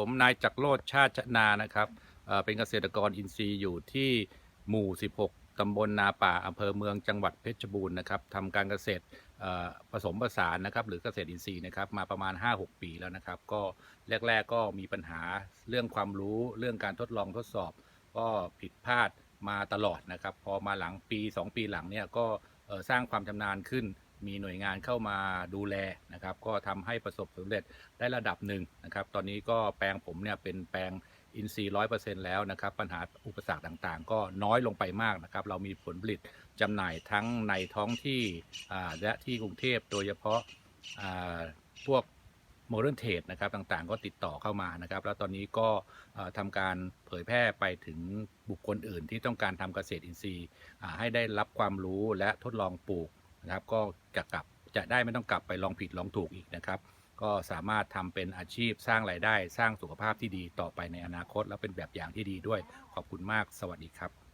ผมนายจักรโลดชาติชนานะครับเป็นเกษตรกรอินทรีย์อยู่ที่หมู่ 16 ตำบลนาป่าอำเภอเมืองจังหวัดเพชรบูรณ์นะครับทำการเกษตรผสมผสานนะครับหรือเกษตรอินทรีย์นะครับมาประมาณ 5-6 ปีแล้วนะครับ ก็แรก ๆ ก็มีปัญหาเรื่องความรู้เรื่องการทดลองทดสอบ ก็ผิดพลาดมาตลอดนะครับ พอมาหลังปี 2 ปีหลังเนี่ยก็สร้างความชำนาญขึ้น มีหน่วยงานเข้ามาดูแลนะครับ ก็ทำให้ประสบผลสำเร็จได้ระดับหนึ่งนะครับ ตอนนี้ก็แปลงผมเนี่ยเป็นแปลงอินทรีย์ร้อยเปอร์เซ็นต์แล้วนะครับ ปัญหาอุปสรรคต่างๆ ก็น้อยลงไปมากนะครับ เรามีผลผลิตจำหน่ายทั้งในท้องที่อ่าและที่กรุงเทพโดยเฉพาะอ่าพวกโมเดิร์นเทรดนะครับต่างๆ ก็ติดต่อเข้ามานะครับ แล้วตอนนี้ก็เอ่อทำการเผยแพร่ไปถึงบุคคลอื่นที่ต้องการทำเกษตรอินทรีย์อ่าให้ได้รับความรู้และทดลองปลูก นะครับ ก็จะกลับจะได้ไม่ต้องกลับไปลองผิดลองถูกอีกนะครับ ก็สามารถทำเป็นอาชีพสร้างรายได้ สร้างสุขภาพที่ดีต่อไปในอนาคต และเป็นแบบอย่างที่ดีด้วย ขอบคุณมากสวัสดีครับ